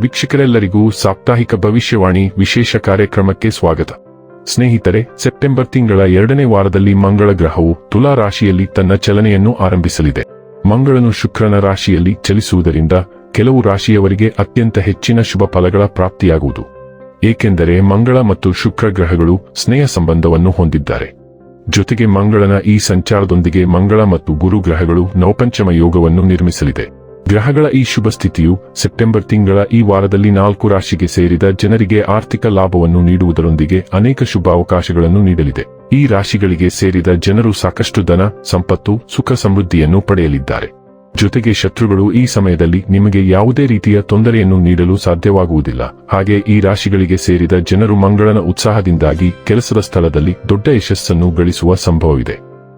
ವೀಕ್ಷಕರೆಲ್ಲರಿಗೂ ಸಾಪ್ತಾಹಿಕ ಭವಿಷ್ಯವಾಣಿ ವಿಶೇಷ ಕಾರ್ಯಕ್ರಮಕ್ಕೆ ಸ್ವಾಗತ. ಸ್ನೇಹಿತರೆ, ಸೆಪ್ಟೆಂಬರ್ ತಿಂಗಳ ಎರಡನೇ ವಾರದಲ್ಲಿ ಮಂಗಳ ಗ್ರಹವು ತುಲಾ ರಾಶಿಯಲ್ಲಿ ತನ್ನ ಚಲನೆಯನ್ನು ಆರಂಭಿಸಲಿದೆ. ಮಂಗಳನು ಶುಕ್ರನ ರಾಶಿಯಲ್ಲಿ ಚಲಿಸುವುದರಿಂದ ಕೆಲವು ರಾಶಿಯವರಿಗೆ ಅತ್ಯಂತ ಹೆಚ್ಚಿನ ಶುಭ ಫಲಗಳ ಪ್ರಾಪ್ತಿಯಾಗುವುದು. ಏಕೆಂದರೆ ಮಂಗಳ ಮತ್ತು ಶುಕ್ರ ಗ್ರಹಗಳು ಸ್ನೇಹ ಸಂಬಂಧವನ್ನು ಹೊಂದಿದ್ದಾರೆ. ಜೊತೆಗೆ ಮಂಗಳನ ಈ ಸಂಚಾರದೊಂದಿಗೆ ಮಂಗಳ ಮತ್ತು ಗುರು ಗ್ರಹಗಳು ನೌಪಂಚಮ ಯೋಗವನ್ನು ನಿರ್ಮಿಸಲಿದೆ. ಗ್ರಹಗಳ ಈ ಶುಭ ಸ್ಥಿತಿಯು ಸೆಪ್ಟೆಂಬರ್ ತಿಂಗಳ ಈ ವಾರದಲ್ಲಿ ನಾಲ್ಕು ರಾಶಿಗೆ ಸೇರಿದ ಜನರಿಗೆ ಆರ್ಥಿಕ ಲಾಭವನ್ನು ನೀಡುವುದರೊಂದಿಗೆ ಅನೇಕ ಶುಭ ಅವಕಾಶಗಳನ್ನು ನೀಡಲಿದೆ. ಈ ರಾಶಿಗಳಿಗೆ ಸೇರಿದ ಜನರು ಸಾಕಷ್ಟು ಧನ, ಸಂಪತ್ತು, ಸುಖ ಸಮೃದ್ಧಿಯನ್ನು ಪಡೆಯಲಿದ್ದಾರೆ. ಜೊತೆಗೆ ಶತ್ರುಗಳು ಈ ಸಮಯದಲ್ಲಿ ನಿಮಗೆ ಯಾವುದೇ ರೀತಿಯ ತೊಂದರೆಯನ್ನು ನೀಡಲು ಸಾಧ್ಯವಾಗುವುದಿಲ್ಲ. ಹಾಗೆ ಈ ರಾಶಿಗಳಿಗೆ ಸೇರಿದ ಜನರು ಮಂಗಳನ ಉತ್ಸಾಹದಿಂದಾಗಿ ಕೆಲಸದ ಸ್ಥಳದಲ್ಲಿ ದೊಡ್ಡ ಯಶಸ್ಸನ್ನು ಗಳಿಸುವ ಸಂಭವವಿದೆ.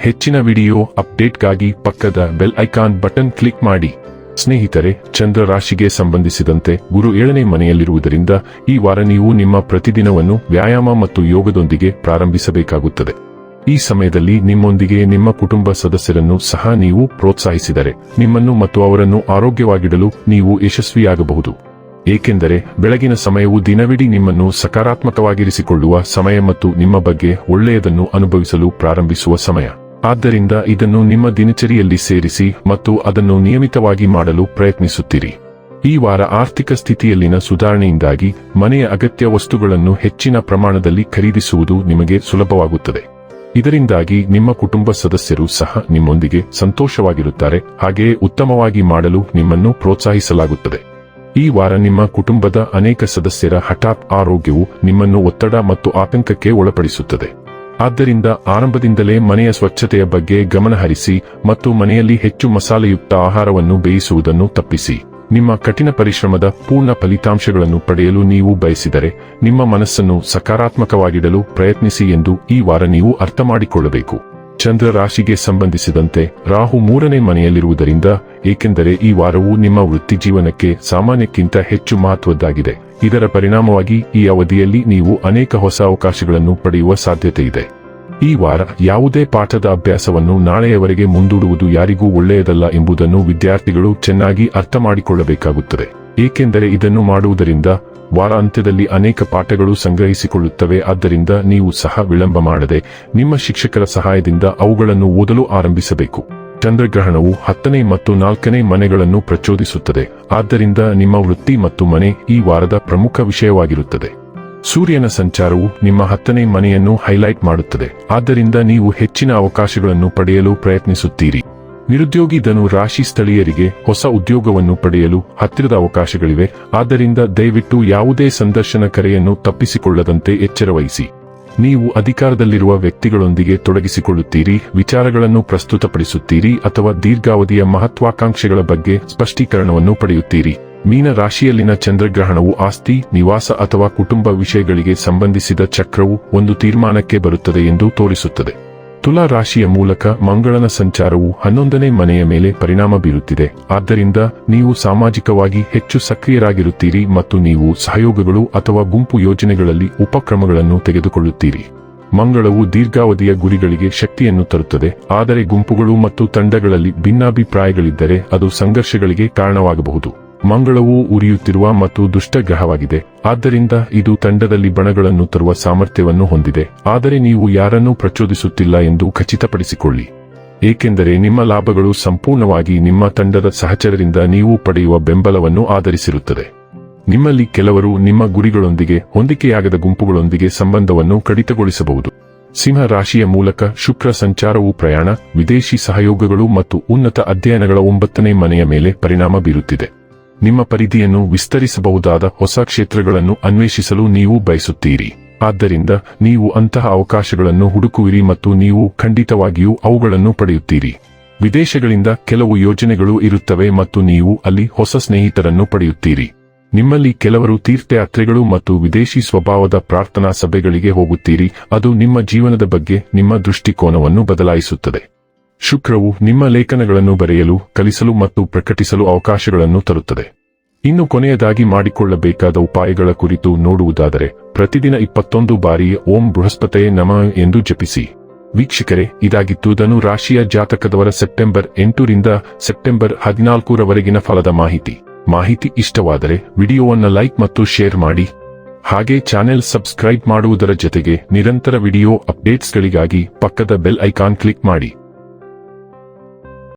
ಹೆಚ್ಚಿನ ವಿಡಿಯೋ ಅಪ್ಡೇಟ್ಗಾಗಿ ಪಕ್ಕದ ಬೆಲ್ ಐಕಾನ್ ಬಟನ್ ಕ್ಲಿಕ್ ಮಾಡಿ. ಸ್ನೇಹಿತರೆ, ಚಂದ್ರ ರಾಶಿಗೆ ಸಂಬಂಧಿಸಿದಂತೆ ಗುರು ಏಳನೇ ಮನೆಯಲ್ಲಿರುವುದರಿಂದ ಈ ವಾರ ನೀವು ನಿಮ್ಮ ಪ್ರತಿದಿನವನ್ನು ವ್ಯಾಯಾಮ ಮತ್ತು ಯೋಗದೊಂದಿಗೆ ಪ್ರಾರಂಭಿಸಬೇಕಾಗುತ್ತದೆ. ಈ ಸಮಯದಲ್ಲಿ ನಿಮ್ಮೊಂದಿಗೆ ನಿಮ್ಮ ಕುಟುಂಬ ಸದಸ್ಯರನ್ನು ಸಹ ನೀವು ಪ್ರೋತ್ಸಾಹಿಸಿದರೆ, ನಿಮ್ಮನ್ನು ಮತ್ತು ಅವರನ್ನು ಆರೋಗ್ಯವಾಗಿಡಲು ನೀವು ಯಶಸ್ವಿಯಾಗಬಹುದು. ಏಕೆಂದರೆ, ಬೆಳಗಿನ ಸಮಯವು ದಿನವಿಡೀ ನಿಮ್ಮನ್ನು ಸಕಾರಾತ್ಮಕವಾಗಿರಿಸಿಕೊಳ್ಳುವ ಸಮಯ ಮತ್ತು ನಿಮ್ಮ ಬಗ್ಗೆ ಒಳ್ಳೆಯದನ್ನು ಅನುಭವಿಸಲು ಪ್ರಾರಂಭಿಸುವ ಸಮಯ. ಆದ್ದರಿಂದ ಇದನ್ನು ನಿಮ್ಮ ದಿನಚರಿಯಲ್ಲಿ ಸೇರಿಸಿ ಮತ್ತು ಅದನ್ನು ನಿಯಮಿತವಾಗಿ ಮಾಡಲು ಪ್ರಯತ್ನಿಸುತ್ತೀರಿ. ಈ ವಾರ ಆರ್ಥಿಕ ಸ್ಥಿತಿಯಲ್ಲಿನ ಸುಧಾರಣೆಯಿಂದಾಗಿ ಮನೆಯ ಅಗತ್ಯ ವಸ್ತುಗಳನ್ನು ಹೆಚ್ಚಿನ ಪ್ರಮಾಣದಲ್ಲಿ ಖರೀದಿಸುವುದು ನಿಮಗೆ ಸುಲಭವಾಗುತ್ತದೆ. ಇದರಿಂದಾಗಿ ನಿಮ್ಮ ಕುಟುಂಬ ಸದಸ್ಯರು ಸಹ ನಿಮ್ಮೊಂದಿಗೆ ಸಂತೋಷವಾಗಿರುತ್ತಾರೆ, ಹಾಗೆಯೇ ಉತ್ತಮವಾಗಿ ಮಾಡಲು ನಿಮ್ಮನ್ನು ಪ್ರೋತ್ಸಾಹಿಸಲಾಗುತ್ತದೆ. ಈ ವಾರ ನಿಮ್ಮ ಕುಟುಂಬದ ಅನೇಕ ಸದಸ್ಯರ ಹಠಾತ್ ಆರೋಗ್ಯವು ನಿಮ್ಮನ್ನು ಒತ್ತಡ ಮತ್ತು ಆತಂಕಕ್ಕೆ ಒಳಪಡಿಸುತ್ತದೆ. ಆದ್ದರಿಂದ ಆರಂಭದಿಂದಲೇ ಮನೆಯ ಸ್ವಚ್ಛತೆಯ ಬಗ್ಗೆ ಗಮನಹರಿಸಿ ಮತ್ತು ಮನೆಯಲ್ಲಿ ಹೆಚ್ಚು ಮಸಾಲೆಯುಕ್ತ ಆಹಾರವನ್ನು ಬೇಯಿಸುವುದನ್ನು ತಪ್ಪಿಸಿ. ನಿಮ್ಮ ಕಠಿಣ ಪರಿಶ್ರಮದ ಪೂರ್ಣ ಫಲಿತಾಂಶಗಳನ್ನು ಪಡೆಯಲು ನೀವು ಬಯಸಿದರೆ ನಿಮ್ಮ ಮನಸ್ಸನ್ನು ಸಕಾರಾತ್ಮಕವಾಗಿಡಲು ಪ್ರಯತ್ನಿಸಿ ಎಂದು ಈ ವಾರ ನೀವು ಅರ್ಥಮಾಡಿಕೊಳ್ಳಬೇಕು. ಚಂದ್ರ ರಾಶಿಗೆ ಸಂಬಂಧಿಸಿದಂತೆ ರಾಹು ಮೂರನೇ ಮನೆಯಲ್ಲಿರುವುದರಿಂದ, ಏಕೆಂದರೆ ಈ ವಾರವು ನಿಮ್ಮ ವೃತ್ತಿ ಜೀವನಕ್ಕೆ ಸಾಮಾನ್ಯಕ್ಕಿಂತ ಹೆಚ್ಚು ಮಹತ್ವದ್ದಾಗಿದೆ. ಇದರ ಪರಿಣಾಮವಾಗಿ ಈ ಅವಧಿಯಲ್ಲಿ ನೀವು ಅನೇಕ ಹೊಸ ಅವಕಾಶಗಳನ್ನು ಪಡೆಯುವ ಸಾಧ್ಯತೆ ಇದೆ ಈ ವಾರ ಯಾವುದೇ ಪಾಠದ ಅಭ್ಯಾಸವನ್ನು ನಾಳೆಯವರೆಗೆ ಮುಂದೂಡುವುದು ಯಾರಿಗೂ ಒಳ್ಳೆಯದಲ್ಲ ಎಂಬುದನ್ನು ವಿದ್ಯಾರ್ಥಿಗಳು ಚೆನ್ನಾಗಿ ಅರ್ಥಮಾಡಿಕೊಳ್ಳಬೇಕಾಗುತ್ತದೆ. ಏಕೆಂದರೆ ಇದನ್ನು ಮಾಡುವುದರಿಂದ ವಾರ ಅಂತ್ಯದಲ್ಲಿ ಅನೇಕ ಪಾಠಗಳು ಸಂಗ್ರಹಿಸಿಕೊಳ್ಳುತ್ತವೆ, ಆದ್ದರಿಂದ ನೀವು ಸಹ ವಿಳಂಬ ಮಾಡದೆ ನಿಮ್ಮ ಶಿಕ್ಷಕರ ಸಹಾಯದಿಂದ ಅವುಗಳನ್ನು ಓದಲು ಆರಂಭಿಸಬೇಕು. ಚಂದ್ರಗ್ರಹಣವು ಹತ್ತನೇ ಮತ್ತು ನಾಲ್ಕನೇ ಮನೆಗಳನ್ನು ಪ್ರಚೋದಿಸುತ್ತದೆ, ಆದ್ದರಿಂದ ನಿಮ್ಮ ವೃತ್ತಿ ಮತ್ತು ಮನೆ ಈ ವಾರದ ಪ್ರಮುಖ ವಿಷಯವಾಗಿರುತ್ತದೆ. ಸೂರ್ಯನ ಸಂಚಾರವು ನಿಮ್ಮ ಹತ್ತನೇ ಮನೆಯನ್ನು ಹೈಲೈಟ್ ಮಾಡುತ್ತದೆ, ಆದ್ದರಿಂದ ನೀವು ಹೆಚ್ಚಿನ ಅವಕಾಶಗಳನ್ನು ಪಡೆಯಲು ಪ್ರಯತ್ನಿಸುತ್ತೀರಿ. ನಿರುದ್ಯೋಗಿ ಧನು ರಾಶಿ ಸ್ಥಳೀಯರಿಗೆ ಹೊಸ ಉದ್ಯೋಗವನ್ನು ಪಡೆಯಲು ಹತ್ತಿರದ ಅವಕಾಶಗಳಿವೆ. ಆದ್ದರಿಂದ ದಯವಿಟ್ಟು ಯಾವುದೇ ಸಂದರ್ಶನ ಕರೆಯನ್ನು ತಪ್ಪಿಸಿಕೊಳ್ಳದಂತೆ ಎಚ್ಚರವಹಿಸಿ. ನೀವು ಅಧಿಕಾರದಲ್ಲಿರುವ ವ್ಯಕ್ತಿಗಳೊಂದಿಗೆ ತೊಡಗಿಸಿಕೊಳ್ಳುತ್ತೀರಿ, ವಿಚಾರಗಳನ್ನು ಪ್ರಸ್ತುತಪಡಿಸುತ್ತೀರಿ ಅಥವಾ ದೀರ್ಘಾವಧಿಯ ಮಹತ್ವಾಕಾಂಕ್ಷೆಗಳ ಬಗ್ಗೆ ಸ್ಪಷ್ಟೀಕರಣವನ್ನು ಪಡೆಯುತ್ತೀರಿ. ಮೀನ ರಾಶಿಯಲ್ಲಿನ ಚಂದ್ರಗ್ರಹಣವು ಆಸ್ತಿ, ನಿವಾಸ ಅಥವಾ ಕುಟುಂಬ ವಿಷಯಗಳಿಗೆ ಸಂಬಂಧಿಸಿದ ಚಕ್ರವು ಒಂದು ತೀರ್ಮಾನಕ್ಕೆ ಬರುತ್ತದೆ ಎಂದು ತೋರಿಸುತ್ತದೆ. ತುಲಾ ರಾಶಿಯ ಮೂಲಕ ಮಂಗಳನ ಸಂಚಾರವು ಹನ್ನೊಂದನೇ ಮನೆಯ ಮೇಲೆ ಪರಿಣಾಮ ಬೀರುತ್ತಿದೆ. ಆದ್ದರಿಂದ ನೀವು ಸಾಮಾಜಿಕವಾಗಿ ಹೆಚ್ಚು ಸಕ್ರಿಯರಾಗಿರುತ್ತೀರಿ ಮತ್ತು ನೀವು ಸಹಯೋಗಗಳು ಅಥವಾ ಗುಂಪು ಯೋಜನೆಗಳಲ್ಲಿ ಉಪಕ್ರಮಗಳನ್ನು ತೆಗೆದುಕೊಳ್ಳುತ್ತೀರಿ. ಮಂಗಳವು ದೀರ್ಘಾವಧಿಯ ಗುರಿಗಳಿಗೆ ಶಕ್ತಿಯನ್ನು ತರುತ್ತದೆ. ಆದರೆ ಗುಂಪುಗಳು ಮತ್ತು ತಂಡಗಳಲ್ಲಿ ಭಿನ್ನಾಭಿಪ್ರಾಯಗಳಿದ್ದರೆ ಅದು ಸಂಘರ್ಷಗಳಿಗೆ ಕಾರಣವಾಗಬಹುದು. ಮಂಗಳವು ಉರಿಯುತ್ತಿರುವ ಮತ್ತು ದುಷ್ಟ ಗ್ರಹವಾಗಿದೆ ಆದ್ದರಿಂದ ಇದು ತಂಡದಲ್ಲಿ ಬಣಗಳನ್ನು ತರುವ ಸಾಮರ್ಥ್ಯವನ್ನು ಹೊಂದಿದೆ. ಆದರೆ ನೀವು ಯಾರನ್ನೂ ಪ್ರಚೋದಿಸುತ್ತಿಲ್ಲ ಎಂದು ಖಚಿತಪಡಿಸಿಕೊಳ್ಳಿ. ಏಕೆಂದರೆ ನಿಮ್ಮ ಲಾಭಗಳು ಸಂಪೂರ್ಣವಾಗಿ ನಿಮ್ಮ ತಂಡದ ಸಹಚರರಿಂದ ನೀವು ಪಡೆಯುವ ಬೆಂಬಲವನ್ನು ಆಧರಿಸಿರುತ್ತದೆ. ನಿಮ್ಮಲ್ಲಿ ಕೆಲವರು ನಿಮ್ಮ ಗುರಿಗಳೊಂದಿಗೆ, ಹೊಂದಿಕೆಯಾಗದ ಗುಂಪುಗಳೊಂದಿಗೆ ಸಂಬಂಧವನ್ನು ಕಡಿತಗೊಳಿಸಬಹುದು. ಸಿಂಹ ರಾಶಿಯ ಮೂಲಕ ಶುಕ್ರ ಸಂಚಾರವು ಪ್ರಯಾಣ, ವಿದೇಶಿ ಸಹಯೋಗಗಳು ಮತ್ತು ಉನ್ನತ ಅಧ್ಯಯನಗಳ ಒಂಬತ್ತನೇ ಮನೆಯ ಮೇಲೆ ಪರಿಣಾಮ ಬೀರುತ್ತಿದೆ. ನಿಮ್ಮ ಪರಿಧಿಯನ್ನು ವಿಸ್ತರಿಸಬಹುದಾದ ಹೊಸ ಕ್ಷೇತ್ರಗಳನ್ನು ಅನ್ವೇಷಿಸಲು ನೀವು ಬಯಸುತ್ತೀರಿ. ಆದ್ದರಿಂದ ನೀವು ಅಂತಹ ಅವಕಾಶಗಳನ್ನು ಹುಡುಕುವಿರಿ ಮತ್ತು ನೀವು ಖಂಡಿತವಾಗಿಯೂ ಅವುಗಳನ್ನು ಪಡೆಯುತ್ತೀರಿ. ವಿದೇಶಗಳಿಂದ ಕೆಲವು ಯೋಜನೆಗಳು ಇರುತ್ತವೆ ಮತ್ತು ನೀವು ಅಲ್ಲಿ ಹೊಸ ಸ್ನೇಹಿತರನ್ನು ಪಡೆಯುತ್ತೀರಿ. ನಿಮ್ಮಲ್ಲಿ ಕೆಲವರು ತೀರ್ಥಯಾತ್ರೆಗಳು ಮತ್ತು ವಿದೇಶಿ ಸ್ವಭಾವದ ಪ್ರಾರ್ಥನಾ ಸಭೆಗಳಿಗೆ ಹೋಗುತ್ತೀರಿ. ಅದು ನಿಮ್ಮ ಜೀವನದ ಬಗ್ಗೆ ನಿಮ್ಮ ದೃಷ್ಟಿಕೋನವನ್ನು ಬದಲಾಯಿಸುತ್ತದೆ. ಶುಕ್ರವು ನಿಮ್ಮ ಲೇಖನಗಳನ್ನು ಬರೆಯಲು, ಕಲಿಸಲು ಮತ್ತು ಪ್ರಕಟಿಸಲು ಅವಕಾಶಗಳನ್ನು ತರುತ್ತದೆ. ಇನ್ನು ಕೊನೆಯದಾಗಿ ಮಾಡಿಕೊಳ್ಳಬೇಕಾದ ಉಪಾಯಗಳ ಕುರಿತು ನೋಡುವುದಾದರೆ, ಪ್ರತಿದಿನ ಇಪ್ಪತ್ತೊಂದು ಬಾರಿ ಓಂ ಬೃಹಸ್ಪತೆ ನಮ ಎಂದು ಜಪಿಸಿ. ವೀಕ್ಷಕರೇ, ಇದಾಗಿತ್ತು ಧನು ರಾಶಿಯ ಜಾತಕದವರ ಸೆಪ್ಟೆಂಬರ್ ಎಂಟರಿಂದ ಸೆಪ್ಟೆಂಬರ್ ಹದಿನಾಲ್ಕರವರೆಗಿನ ಫಲದ ಮಾಹಿತಿ. ಮಾಹಿತಿ ಇಷ್ಟವಾದರೆ ವಿಡಿಯೋವನ್ನು ಲೈಕ್ ಮತ್ತು ಶೇರ್ ಮಾಡಿ. ಹಾಗೆ ಚಾನೆಲ್ ಸಬ್ಸ್ಕ್ರೈಬ್ ಮಾಡುವುದರ ಜೊತೆಗೆ ನಿರಂತರ ವಿಡಿಯೋ ಅಪ್ಡೇಟ್ಸ್ಗಳಿಗಾಗಿ ಪಕ್ಕದ ಬೆಲ್ ಐಕಾನ್ ಕ್ಲಿಕ್ ಮಾಡಿ.